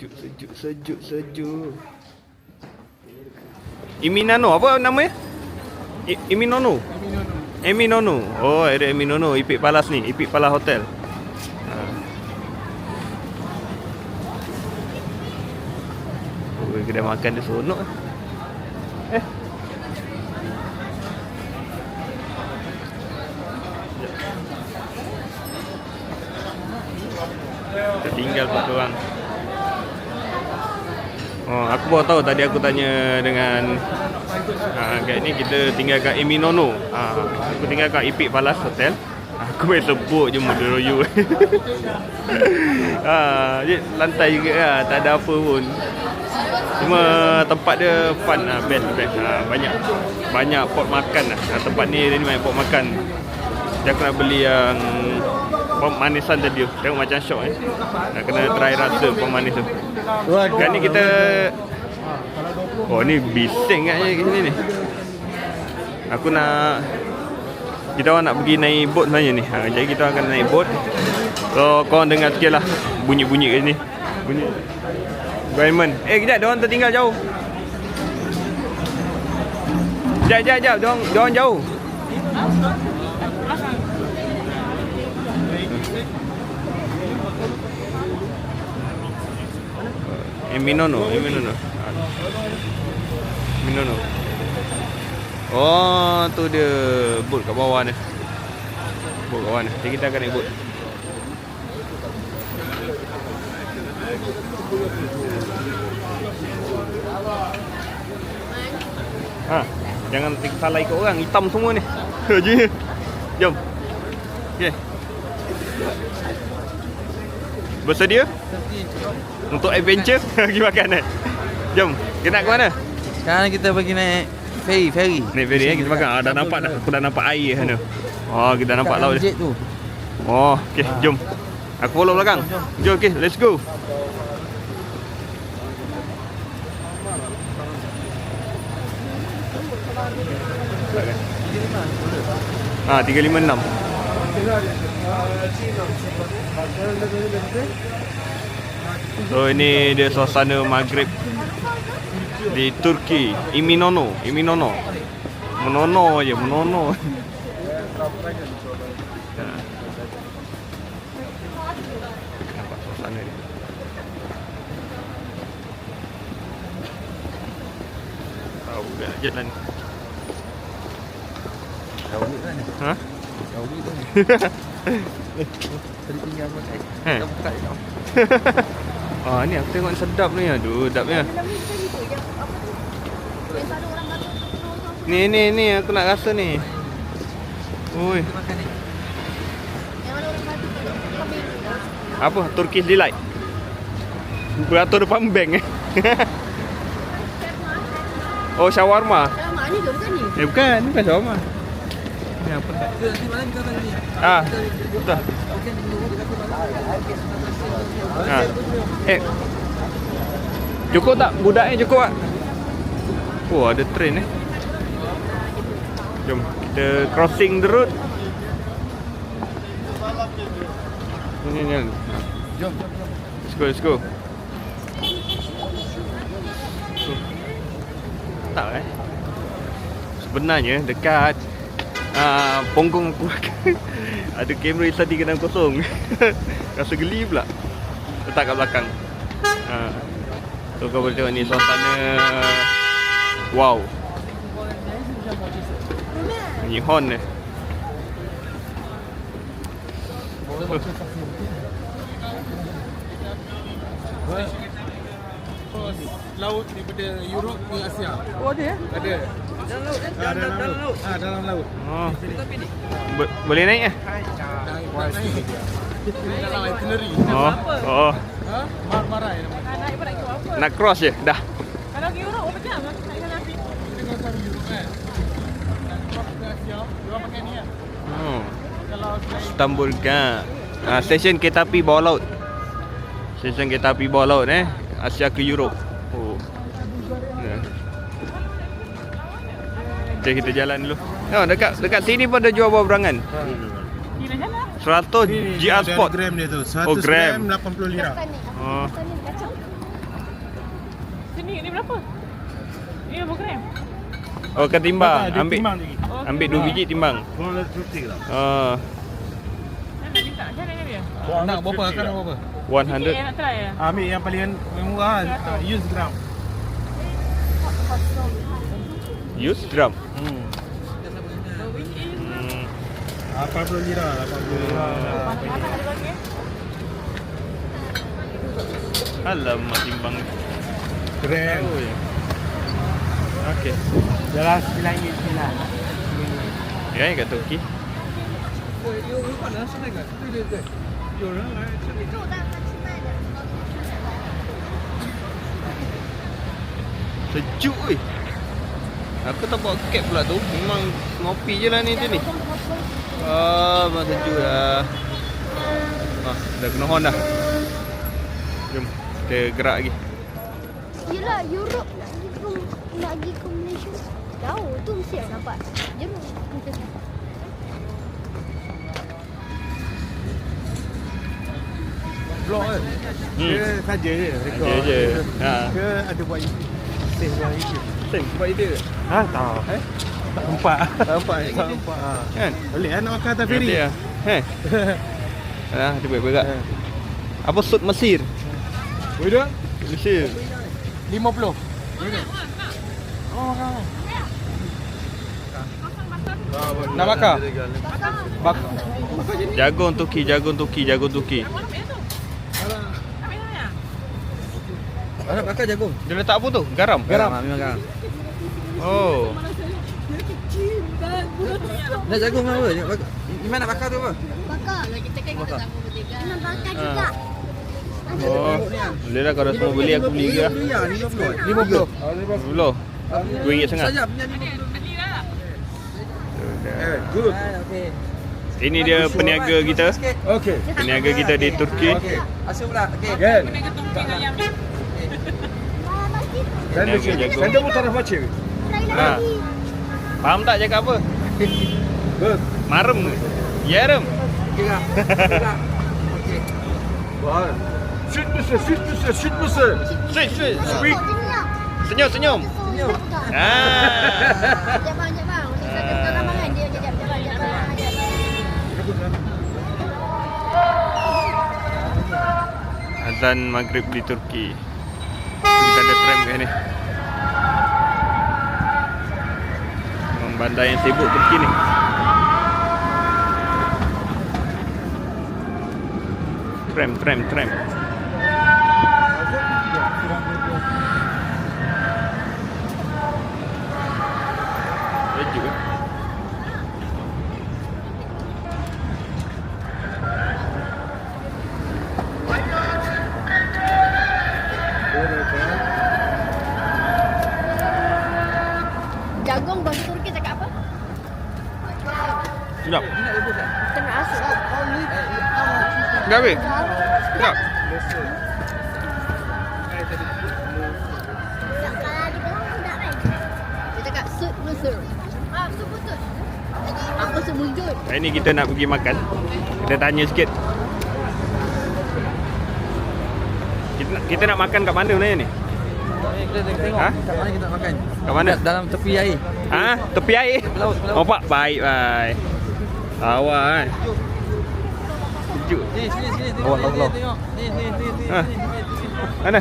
Sejuk, sejuk, sejuk, sejuk. Iminano, apa namanya? I, Iminono. Eminono. Oh, ada Eminono, Ipik Palas ni, Ipik Palas Hotel. Ha. Oh, kedai makan dia seronok. Eh. Tertinggal pula tu orang. Oh, aku baru tahu tadi aku tanya dengan ha, kat ni kita tinggal kat Eminono. Ha, aku tinggal kat Ipik Palace Hotel. Aku boleh sebut je Muda Royu. ha, je lantai juga lah, tak ada apa pun. Cuma tempat dia fun lah, best best. Ha, banyak banyak pot makan lah. Ha, tempat ni dia ni banyak pot makan. Jadi aku nak beli yang pom manisan tadi. Tengok macam syok eh. Nak kena try rasa pom manis tu. Kan ni kita Oh ni bising kat kat sini ni. Aku nak kita orang nak pergi naik boat sebenarnya ni. Ha, jadi kita akan naik boat. So korang dengar sikit lah bunyi-bunyi kat sini. Bunyi. Diamond. Eh kejap, dia orang tertinggal jauh. Sekejap, sekejap, sekejap. Dia orang, dia orang jauh. Eh, Minono, eh, Minono. Minono. Oh, tu dia boat kat bawah ni. Boat kat bawah ni. Kita akan naik boat. Ha, jangan salah ikut orang. Hitam semua ni. Ji. Jom. Okey. Bersedia? Untuk adventure Pergi makan eh Jom Kita nak ke mana? Sekarang kita pergi naik ferry, ferry. Naik ferry eh Kita makan. Ah, Dah nampak dah. Aku dah nampak air sana. Oh kita nampak Kat laut dia. tu. Oh okay jom. Aku follow belakang. Jom okay let's go. Ah 356 So ini dia suasana Maghrib di Turki, Iminono, Iminono. Menono je, menono. Ha. Nampak suasana ni. Tahu dah jalan. Jauh kan? Ha? Tu. Tadi tinggal pakai. Eh. Kita buka je tau. Ah ni aku tengok sedap ni. Aduh, sedapnya. Ni ni ni aku nak rasa ni. Oi, Kita makan ni. apa? Turkish delight. Beratur depan bank eh. oh, shawarma. Mak ni ke bukan ni? Eh bukan, ni bukan shawarma. Ni apa ni. Ah, betul. Okey. Ha. Eh. Cukup tak? Budaknya cukup tak? Oh, ada train eh. Jom, kita crossing the road. Ni ni. ni. Jom. Let's go, let's go. Tak eh. Sebenarnya dekat uh, Ponggong aku ada kamera Insta 360. Rasa geli pula. Letak kat belakang. Ha. So kau boleh tengok ni suasana wow. Ni hon ni. laut daripada Europe ke Asia. Oh ada ya? Ada. Dalam laut kan? Ah, dalam, laut. Ah, dalam laut. Oh. Bo- boleh naik eh? Dalam itinerary. Oh. Oh. Ha? Mar-marai nama. Naik pun nak apa? Nak cross je dah. Kalau ke Europe berapa jam? Nak naik sana api. Kita kau tahu Europe kan. Dan cross ke Asia, dia pakai ni kan. Oh. Istanbul kan. Ah, stesen kereta api bawah laut. Stesen kereta api bawah laut eh. Asia ke Europe. Okay, kita jalan dulu. Oh, dekat dekat sini pun ada jual buah berangan. Di mana? 100 GR Sport. gram dia tu. 100 Oh, gram. gram 80 lira. Oh. Sini ni berapa? Ni berapa gram? Oh kan timbang. Ambil timbang lagi. Oh, ambil dua biji timbang. 250 lah. Ah, Nak minta macam mana dia? Nak berapa? Akan nak berapa? Sikit 100. nak try lah. Ambil yang paling murah ah, use gram. Yutram. Hmm. hmm. 80 lira, 80 lira. Alamak, timbang Grand. Oh, ya. Okey. Jalan sembilan yen sembilan. Kan kat Turki? Sejuk eh. Aku tak bawa cap pula tu. Memang ngopi je lah ni tu ni. Ah, memang sejuk dah. Ah, dah kena horn dah. Jom, kita gerak lagi. Yelah, Europe nak pergi ke, nak pergi ke Malaysia. Jauh tu mesti nak dapat. Jom kita Vlog kan? Hmm. Dia saja je rekod. Saja je. Ha. Ke ada buat save buat YouTube. Same, buat ide. Ha, tak. Eh? Tak nampak. Tak nampak ni. Tak nampak. Ha. Kan? Boleh kan nak makan atas? Nanti lah. Heh. Ah, dia buat berat. Apa sud Mesir? Udah? Mesir. 50. Nak bakar? Bakar. Jagung Turki, jagung Turki, jagung Turki. Mana bakar jagung? Dia letak apa tu? Garam? Garam. Memang garam. Oh. Nak jagung apa? Iman nak bakar tu apa? bakar. Kalau kita kan kita sama bertiga. Nak bakar Ha. juga. Oh. Boleh lah kalau semua beli aku beli ke lah. Ya, 50. 50. 50. Dua ringgit setengah. Saja punya 50. Tadi dah. Good. Okey. Ini dia peniaga kita. Okay. Peniaga kita di Turki. Okey. Asal pula. Okey. Kena ketumping ayam ni. Niaga dia jagung. kan dia pun taraf baca. Try Ha. lagi. Faham tak cakap apa? Marem ke? Ya rem. Okey lah. Okey. Okey. Wah. Shoot Musa, shoot Musa, shoot Musa. Sweet, sweet. Sweet. Senyum, senyum. Senyum. Ah. Bang, bang. Saya dia. Bang, bang. Sekejap bang. Azan maghrib di Turki. Kita ada tram kat sini. Bandar yang sibuk Turki ni. Tram, tram, tram. Sejuk eh? Jagung bahasa Turki cakap apa? Sekejap. Kita nak asuk. Oh, ni. Sekejap habis. Sekejap. Tak kalah di belakang budak kan? Dia cakap sud musur. Ah, sud musur. Apa sud musur? Hari ni kita nak pergi makan. Kita tanya sikit. Kita nak, kita nak makan kat mana sebenarnya ni? Kita tengok Ha? kat mana kita nak makan. Kat mana? Dalam tepi air. Ha? Tepi air? laut, tepi laut. Oh pak, baik baik. Awak kan. Sejuk. Ni sini sini tengok. Ni, laut. Tengok. Ni ni ni ni. Ha. ni, ni, ni. Mana?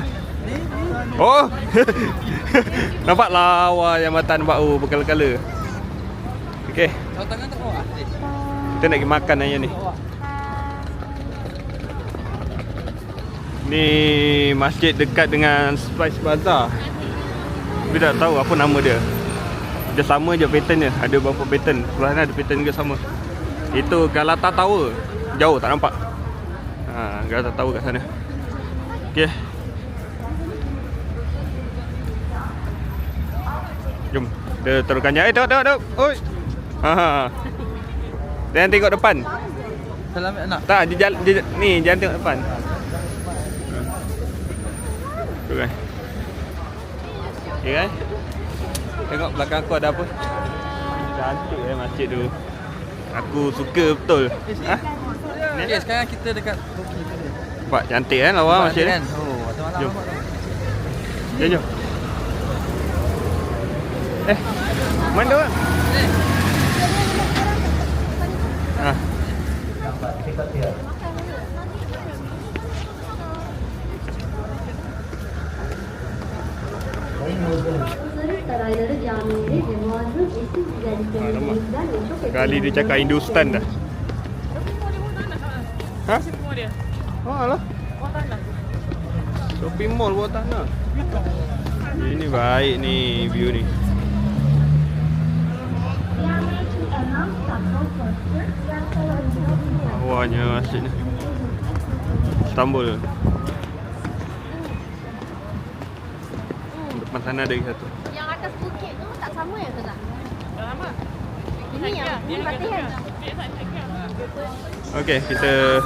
Oh. Nampak lawa yang matan bau berkala-kala. Okey, Kau tangan tak bawah. Ni. kita nak pergi makan aja ni. Ni masjid dekat dengan Spice Bazaar. Tapi tak tahu apa nama dia. Dia sama je pattern dia. Ada beberapa pattern. Sebelah ada pattern juga sama. Itu Galata Tower. Jauh tak nampak. Ha, Galata Tower kat sana. Okey. Jom. Kita teruskan jalan. Eh, tengok, tengok, tengok. Oi. Ha. ha. Jangan tengok depan. Salam anak. Tak, dia jalan, dia, ni jangan tengok depan. Tu kan. Okay kan? Tengok belakang aku ada apa? Cantik eh masjid tu. Aku suka betul. Ha? Ni? Okey, sekarang kita dekat Turki. Nampak cantik kan lawa masjid ni? kan? Oh, waktu malam Jom. nampak tak? Jom, jom. Eh, mana orang? Ah, ve çok kali dia cakap Hindustan dah. Semua dia. Oh, alah. Bawah tanah. Shopping mall bawah tanah. Ini baik ni view ni. Awalnya masjid ni. Istanbul. Depan sana ada lagi satu. Yang atas bukit tu tak sama ya ke tak? Dah lama. Ini yang ini tak out. Okey, kita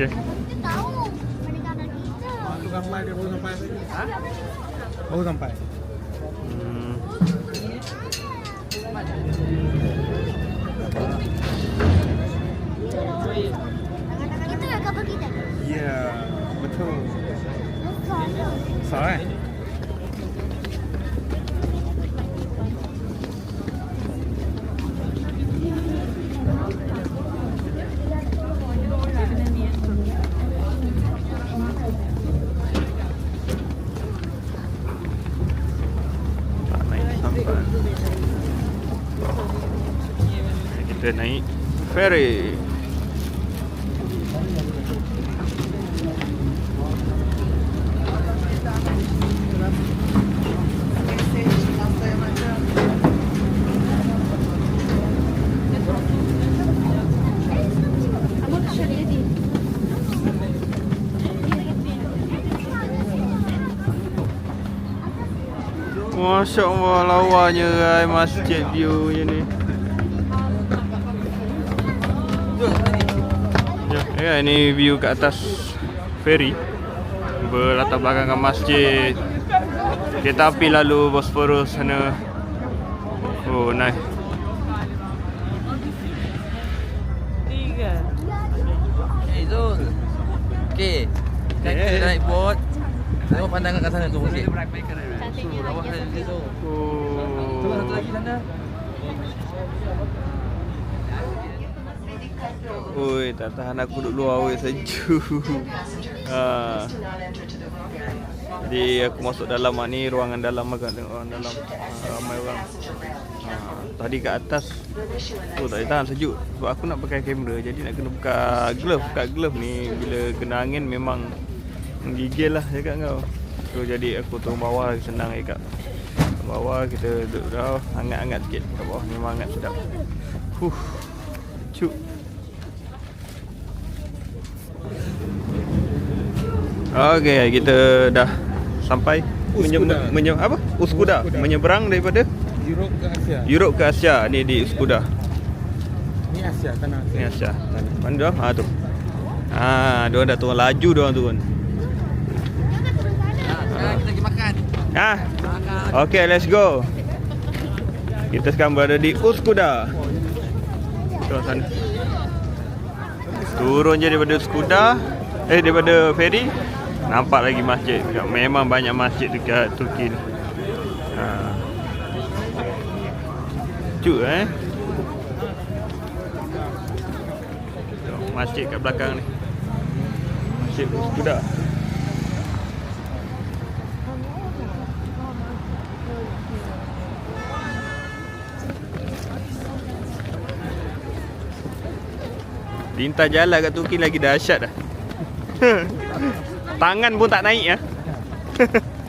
Okey. Kita tahu perikanan kita. Tu ramai dia baru sampai. Ha? Baru sampai. Hmm. Itu yang kapal kita. Ya, betul. Besar ferry. Masya Allah lawanya rai masjid view ni. Ya, ya ni view kat atas ferry berlatar belakangkan masjid. Kereta api lalu Bosphorus sana. Oh, nice. Tiga. Eh Zul Okay Kan kita Yeah. naik boat Tengok pandangan kat sana tu sikit Cantiknya lagi. Oh. Tu satu lagi sana Oi, tak tahan aku duduk luar oi sejuk. ha. Jadi aku masuk dalam ah, ni ruangan dalam agak tengok orang dalam. Ramai orang. Ha, tadi kat atas tu tak boleh tahan sejuk sebab aku nak pakai kamera jadi nak kena buka glove. Buka glove ni bila kena angin memang menggigil lah cakap kau. So jadi aku turun bawah senang je kat bawah kita duduk dah hangat-hangat sikit kat bawah memang hangat sedap. Huh. Cuk. Okey, kita dah sampai menye- Uskuda. menye- apa? Uskuda. Uskuda. Menyeberang daripada Europe ke Asia. Europe ke Asia ni di Uskuda. Ni Asia, tanah Asia. Ni Asia. Mana dia? Ha tu. Ha, dia orang dah turun laju dia orang turun. Ha, sekarang kita pergi makan Ha. Makan Okey, let's go. Kita sekarang berada di Uskuda. Turun sana. Turun je daripada Uskuda. Eh, daripada ferry. Nampak lagi masjid. Memang banyak masjid dekat Turki ni. Ha. Cuk eh. Masjid kat belakang ni. Masjid Uskuda. Lintas jalan kat Turki lagi dahsyat dah. Tangan pun tak naik ya.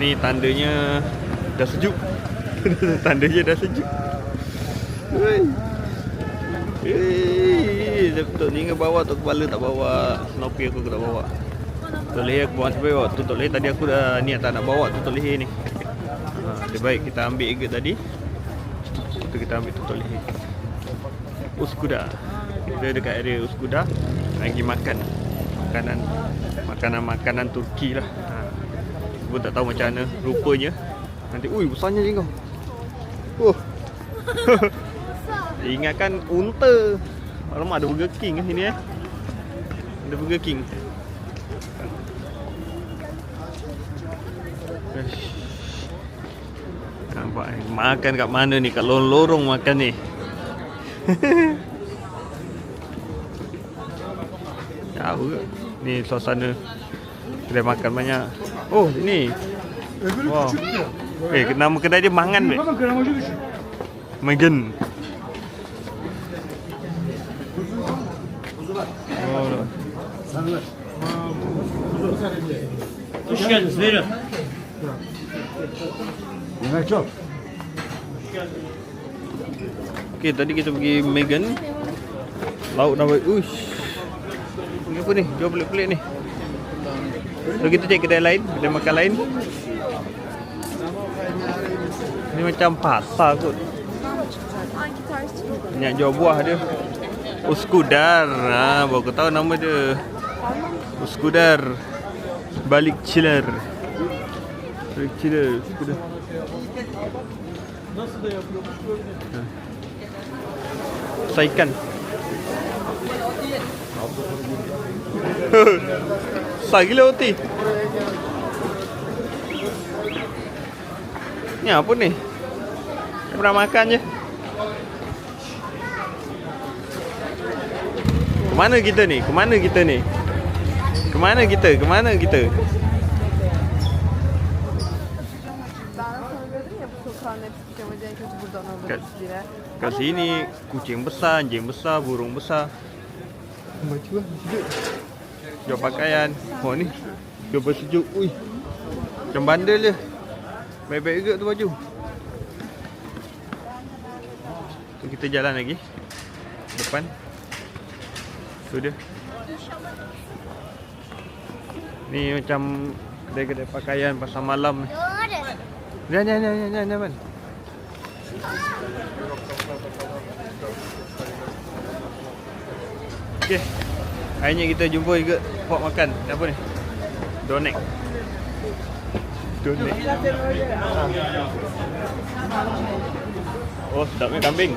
Ni tandanya dah sejuk. tandanya dah sejuk. Hei. Betul. Ni bawa tu kepala tak bawa. Snoopy aku tak bawa. Tok leher aku bawa sampai bawa. Tu tok leher tadi aku dah niat tak nak bawa tu tok leher ni. Ha, lebih baik kita ambil egot tadi. Tu kita ambil tu tok leher. Uskuda. Kita dekat area Uskuda lagi makan makanan makanan-makanan Turki lah. Ha. Aku tak tahu macam mana rupanya. Nanti ui besarnya je kau. Oh. Ingatkan unta. Alamak ada Burger King kat sini eh. Ada Burger King. Nampak ni. Makan kat mana ni? Kat lorong-lorong makan ni. Jauh ke? Ni suasana kedai makan banyak. Oh, ini. Wow. Eh, nama kedai dia Mangan weh. Megan. Oh. Hoş geldiniz. Buyurun. Yemek çok. Okey, tadi kita pergi Megan. Lauk dah baik. Uish. Ni apa ni? Jual pelik-pelik ni. So kita cek kedai lain, kedai makan lain. Ni macam pasar kot. Banyak jual buah dia. Uskudar. Ha, baru aku tahu nama dia. Uskudar. Balik chiller. Balik chiller. Uskudar. Saikan. Besar gila roti. Ni apa ni? Saya pernah makan je. Kemana kita ni? Kemana kita ni? Kemana kita? Kemana kita? Ben sana dedim ya bu sokağın hepsi pijamadaki en alırız diye. Kat sini kucing besar, anjing besar, burung besar. Baju lah, sejuk. Jual pakaian. Oh ni. Jual baju sejuk. Ui. Macam bandel je. Baik-baik juga tu baju. Tu kita jalan lagi. Depan. Tu dia. Ni macam kedai-kedai pakaian pasar malam ni. Jangan, jangan, jangan, jangan, jangan. Okey. Akhirnya kita jumpa juga spot makan. Apa ni? Donek. Donek. Oh, sedapnya kambing.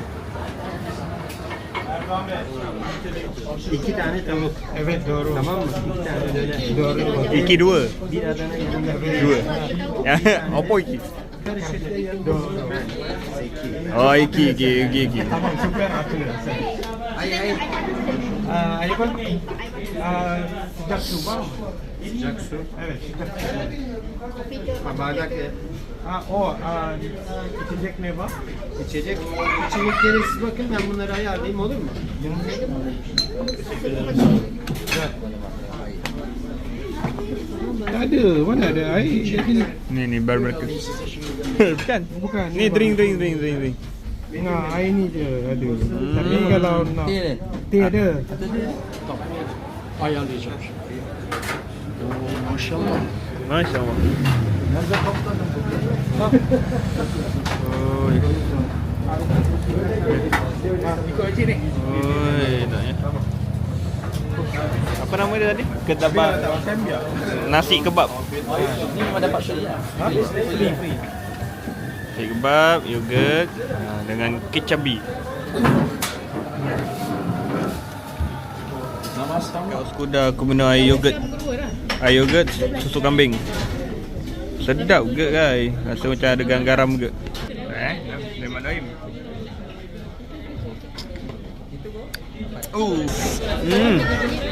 İki tane tavuk. Evet doğru. Tamam mı? İki tane. Doğru. Iki dua. Bir Adana. Dua. Ya, apa iki? Oh, iki, iki, iki, iki. Tamam süper hatırlıyorum sen. Ay ay. Aa, Aykut. Aa, sıcak su var mı? Sıcak su. Evet sıcak su. Bardak? Ha, o aa, içecek ne var? İçecek. İçecekleri siz bakın ben bunları ayarlayayım olur mu? Tak ada. Mana ada air kat? Ni ni bar mereka. Bukan. Bukan. Ni drink drink drink drink drink. Nah, air ni je ada. Tapi kalau nak teh ada. Masya Allah. Oi. Ikut Encik ni. Oi, naknya. Apa nama dia tadi? Kebab. Nasi kebab. Ni memang dapat free lah. Free, free. Nasi kebab, yogurt ha, dengan kecabi. Kat Skuda aku minum air yogurt. Air yogurt susu kambing. Sedap ke guys. Rasa macam ada garam ke. Eh, Lemon Daim. Oh. Hmm.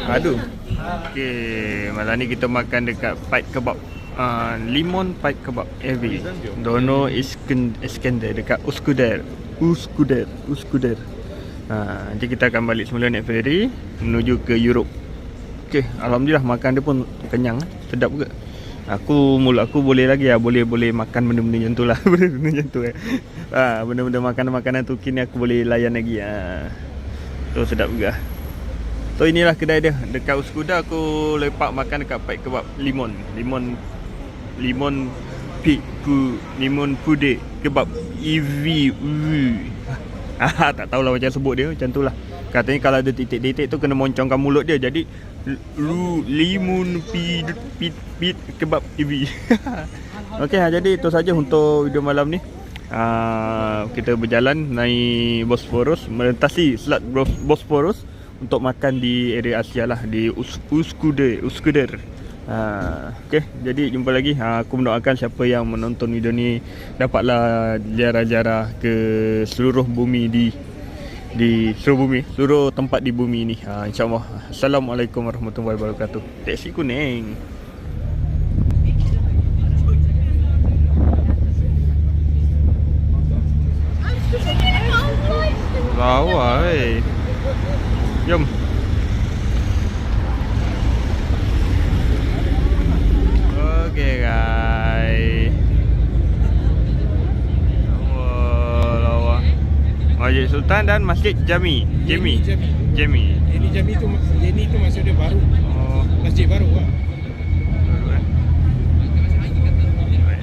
Aduh. Okey, malam ni kita makan dekat Pipe Kebab. Uh, limon Pipe Kebab Evi. Dono Isken Iskandar dekat Uskudar. Uskudar, Uskudar. Ha, nanti kita akan balik semula naik ferry menuju ke Europe. Okey, alhamdulillah makan dia pun kenyang, eh. sedap juga. Aku mulut aku boleh lagi lah Boleh boleh makan benda-benda macam tu lah Benda-benda macam tu eh ha, Benda-benda makanan-makanan tu Kini aku boleh layan lagi ha. Tu sedap juga So inilah kedai dia Dekat Uskuda aku lepak makan dekat Pai Kebab Limon Limon Limon Pig Pu Limon Pude Kebab EV Ah, tak tahulah macam sebut dia macam tu lah. Katanya kalau ada titik-titik tu kena moncongkan mulut dia Jadi lu limun pi pi pi kebab EV Okey, ha, jadi itu saja untuk video malam ni. Uh, Kita berjalan naik Bosporus Melintasi Selat Bos- Bosporus Untuk makan di area Asia lah Di Us Uskuder Uskuder uh, Okey, jadi jumpa lagi uh, Aku mendoakan siapa yang menonton video ni Dapatlah ziarah-ziarah ke seluruh bumi di di seluruh bumi, seluruh tempat di bumi ni. Ha, InsyaAllah. Assalamualaikum warahmatullahi wabarakatuh. Teksi kuning. Lawa eh. Jom. Okay guys. Wah, lawa. Masjid Sultan dan Masjid Jami. Jami. Jami. Jami. Ini Jami tu Ini tu maksud dia baru Oh. Masjid baru lah